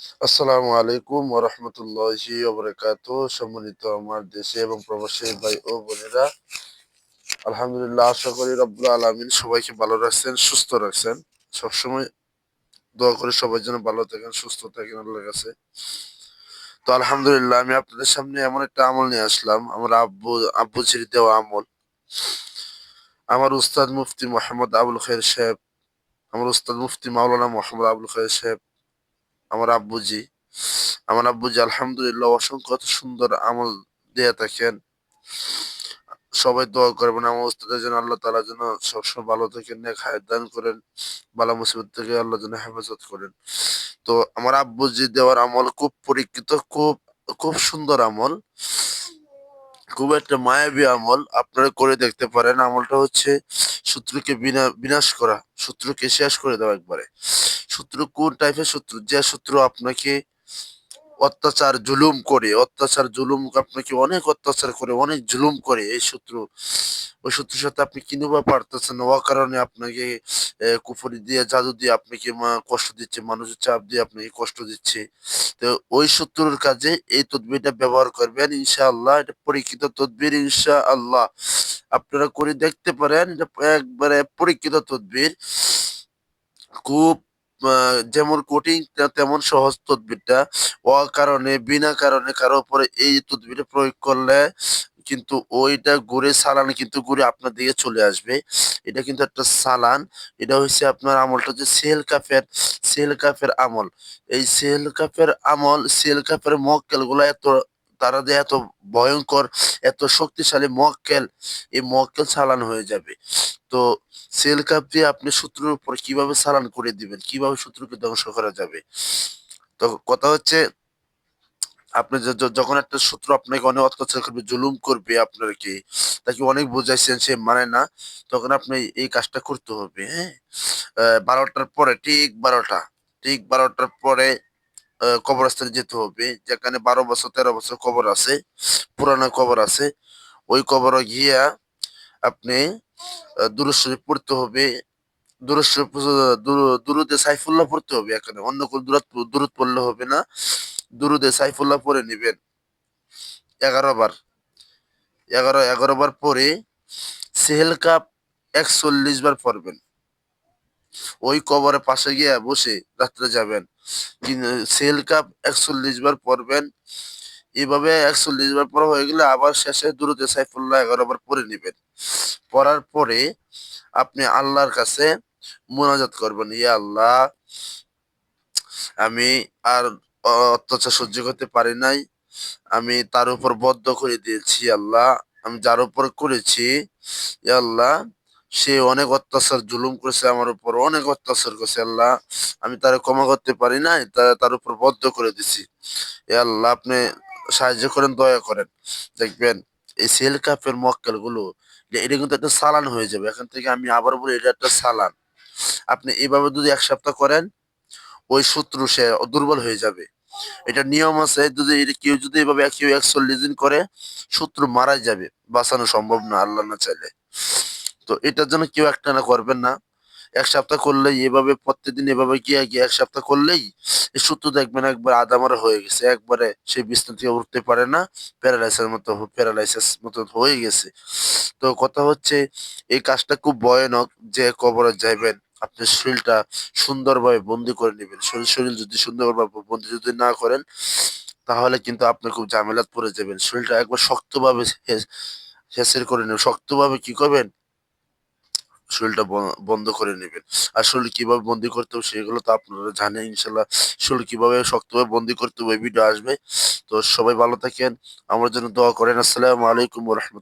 আসসালামু আলাইকুম ওরহমতুল্লাহি ওবরাকাত। সম্মানিত আমার দেশে এবং প্রবাসী ভাই ও বোনেরা, আলহামদুলিল্লাহ আশা করি রব্বুল আলমিন সবাইকে ভালো রাখছেন, সুস্থ রাখছেন। সবসময় দোয়া করি সবাই যেন ভালো থাকেন, সুস্থ থাকেন আল্লাহর কাছে। তো আলহামদুলিল্লাহ আমি আপনাদের সামনে এমন একটা আমল নিয়ে আসলাম, আমার আব্বু আব্বু ছিঁড়ি দেওয়া আমল। আমার উস্তাদ মুফতি মোহাম্মদ আবুল খের সাহেব, আমার উস্তাদ মুফতি মাওলানা মোহাম্মদ আবুল খের সাহেব আমার আব্বুজি। আমার আব্বুজি আলহামদুলিল্লাহ অসংখ্য সুন্দর আমল দিয়ে থাকেন। সবাই দোয়া করবেন আমার উস্তাদের জন্য, আল্লাহ তালা যেন সবসময় ভালো থাকেন, নেক দান করেন, বালা মুসিবত থেকে আল্লাহ যেন হেফাজত করেন। তো আমার আব্বুজি দেওয়ার আমল খুব পরীক্ষিত, খুব খুব সুন্দর আমল। খুব একটা মায়াবী আমল, আপনারা করে দেখতে পারেন। আমলটা হচ্ছে শত্রুকে বিনা, বিনাশ করা শত্রুকে শেষ করে দেওয়া একবারে। শত্রু, কোন টাইপের শত্রু? যে শত্রু আপনাকে অত্যাচার, জুলুম করে, অত্যাচার, জুলুম আপনাকে অনেক অত্যাচার করে, অনেক জুলুম করে এই শত্রু। ওই শত্রুর সাথে আপনি কিনবা পারতেছেন ও কারণে আপনাকে কুফরি দিয়ে, জাদু দিয়ে আপনাকে কষ্ট দিচ্ছে, মানুষের চাপ দিয়ে আপনাকে কষ্ট দিচ্ছে। তো ওই শত্রুর কাজে এই তদবিরটা ব্যবহার করবেন, ইনশাআল্লাহ। এটা পরীক্ষিত তদবির ইনশা আল্লাহ আপনারা করে দেখতে পারেন, এটা একবারে পরীক্ষিত তদবির। খুব যেমন কঠিন তেমন সহজ তদবিরটা। অকারণে বিনা কারণে কারও উপরে এই তদবিরটা প্রয়োগ করলে কিন্তু ওইটা ঘুরে সালান কিন্তু ঘুরে আপনার দিকে চলে আসবে। এটা কিন্তু একটা সালান এটা হচ্ছে আপনার আমলটা হচ্ছে সেল কাফের সেল কাফের আমল। এই সেল কাফের আমল, সেল কাফের মক্কেলগুলা এত, তারা যে এত ভয়ঙ্কর, এত শক্তিশালী মক্কেল, এই মক্কেল চালান হয়ে যাবে। তো সেল কাপ দিয়ে আপনি শত্রুর উপর কীভাবে চালান করে দিবেন? কীভাবে শত্রুকে ধ্বংস করা যাবে? তো কথা হচ্ছে, আপনি যখন একটা শত্রু আপনাকে অনেক অত্যাচার করবে, জুলুম করবে আপনাকে, তাকে অনেক বোঝাইছেন, সে মানে না, তখন আপনি এই কাজটা করতে হবে হ্যাঁ? বারোটার পরে, ঠিক বারোটা, ঠিক বারোটার পরে কবরস্থানে যেতে হবে, যেখানে বারো বছর, তেরো বছর কবর আছে, পুরানো কবর আছে, ওই কবর গিয়া আপনি দুরুশরীফ পড়তে হবে। দুরুদে সাইফুল্লাহ পড়তে হবে এখানে। অন্য কোন দূরত দূরত পড়লে হবে না। দুরুদে সাইফুল্লাহ পরে নেবেন। এগারো বার। এগারো এগারো বার পরে সেহেল কাপ একচল্লিশ বার পড়বেন। ওই কবরের পাশে গিয়ে বসে রাত্রে যাবেন। সেল কাপ একচল্লিশ বার পড়বেন। এভাবে একচল্লিশ বার পর হয়ে গেলে আবার শেষে দূরতে সাইফুল্লাহ এগারো বার পড়ে নেবেন। পড়ার পরে আপনি আল্লাহর কাছে মোনাজাত করবেন, ইয়া আল্লাহ, আমি আর অত্যাচার সহ্য করতে পারি নাই, আমি তার উপর বদ্ধ করে দিয়েছি আল্লাহ, আমি যার উপর করেছি আল্লাহ, সে অনেক অত্যাচার, জুলুম করেছে আমার উপর, অনেক অত্যাচার করেছে আল্লাহ, আমি তার ক্ষমা করতে পারি নাই, তার উপর বদ্ধ করে দিছি। এ আল্লাহ, আপনি সাহায্য করেন, দয়া করেন। দেখবেন, এই সেল কাপের মক্কেলগুলো এটা কিন্তু একটা সালান হয়ে যাবে। এখান থেকে আমি আবার বলি, এটা একটা সালান আপনি এইভাবে যদি এক সপ্তাহ করেন, ওই শত্রু সে দুর্বল হয়ে যাবে। এটা নিয়ম আছে, যদি কেউ যদি এভাবে কেউ একচল্লিশ দিন করে, শত্রু মারা যাবে। বাঁচানো সম্ভব না, আল্লাহ না চাইলে। তো এটার জন্য কেউ একটা না করবেন না। এক সপ্তাহ করলেই, এভাবে প্রত্যেকদিন এভাবে গিয়ে গিয়ে এক সপ্তাহ করলেই সূত্র দেখবেন একবার আদামারা হয়ে গেছে। একবারে সে বিছনা থেকে উঠতে পারে না প্যারালাইসের মতো, প্যারালাইসিস মতো হয়ে গেছে। তো কথা হচ্ছে, এই কাজটা খুব ভয়ানক যে কবরে যাইবেন আপনার শরীরটা সুন্দরভাবে বন্দি করে নেবেন। শরীর শরীর যদি সুন্দরভাবে বন্দি যদি না করেন, তাহলে কিন্তু আপনি খুব ঝামেলাত পড়ে যাবেন। শরীরটা একবার শক্তভাবে হেসের করে নেবেন। শক্তভাবে কি করবেন? শরীরটা বন্ধ করে নেবেন। আর শরীর কীভাবে বন্দি করতে হবে সেগুলো তো আপনারা জানেন, ইনশাল্লাহ। শরীর কীভাবে শক্তভাবে বন্দি করতে হবে ভিডিও আসবে। তো সবাই ভালো থাকেন, আমার জন্য দোয়া করেন। আসসালামু আলাইকুম রহমতুল্লাহ।